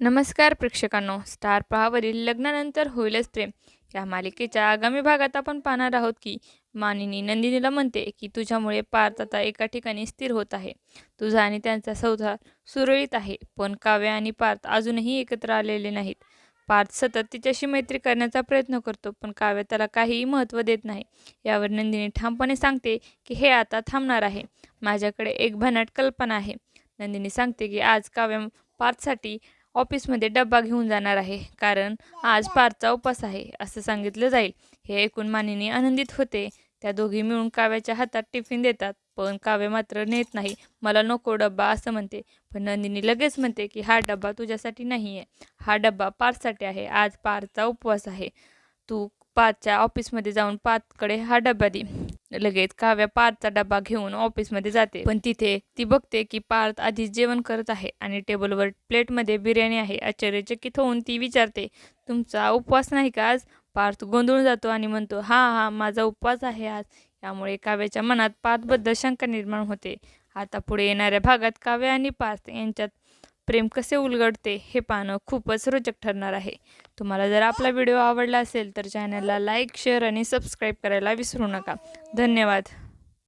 नमस्कार प्रेक्षकांनो. स्टार पहावरील लग्नानंतर होईलच प्रेम. या मालिकेच्या आगामी भागात आपण पाहणार आहोत की मानिनी नंदिनीला म्हणते की तुझ्यामुळे पार्थ आता एका ठिकाणी स्थिर होत आहे. तुझा आणि त्यांचा संसार सुरळीत आहे पण काव्य आणि पार्थ अजूनही एकत्र आलेले नाहीत. पार्थ सतत तिच्याशी मैत्री करण्याचा प्रयत्न करतो पण काव्य त्याला काहीही महत्त्व देत नाही. यावर नंदिनी ठामपणे सांगते की हे आता थांबणार आहे. माझ्याकडे एक भन्नाट कल्पना आहे. नंदिनी सांगते की आज काव्य पार्थसाठी ऑफिसमध्ये डब्बा घेऊन जाणार आहे. कारण आज पारचा उपास आहे असं सांगितलं जाईल. हे ऐकून मानिनी आनंदित होते. त्या दोघी मिळून काव्याच्या हातात टिफिन देतात पण काव्य मात्र नेत नाही. मला नको डब्बा असं म्हणते. पण नंदिनी लगेच म्हणते की हा डब्बा तुझ्यासाठी नाही आहे हा डब्बा पारसाठी आहे. आज पारचा उपवास आहे. तू पाचच्या ऑफिसमध्ये जाऊन पाचकडे हा डबा दे. लगेच काव्या पार्थचा डबा घेऊन ऑफिसमध्ये जाते. पण तिथे ती बघते की पार्थ आधीच जेवण करत आहे आणि टेबलवर प्लेटमध्ये बिर्याणी आहे. आश्चर्यचकित होऊन ती विचारते तुमचा उपवास नाही का आज? पार्थ गोंधळून जातो आणि म्हणतो हा हा माझा उपवास आहे आज. यामुळे काव्याच्या मनात पार्थबद्दल शंका निर्माण होते. आता पुढे येणाऱ्या भागात काव्य आणि पार्थ यांच्यात प्रेम कसे उलगडते हे पाहणं खूपच रोचक ठरणार आहे. तुम्हाला जर आपला व्हिडिओ आवडला असेल तर चॅनलला लाईक शेअर आणि सबस्क्राईब करायला विसरू नका. धन्यवाद.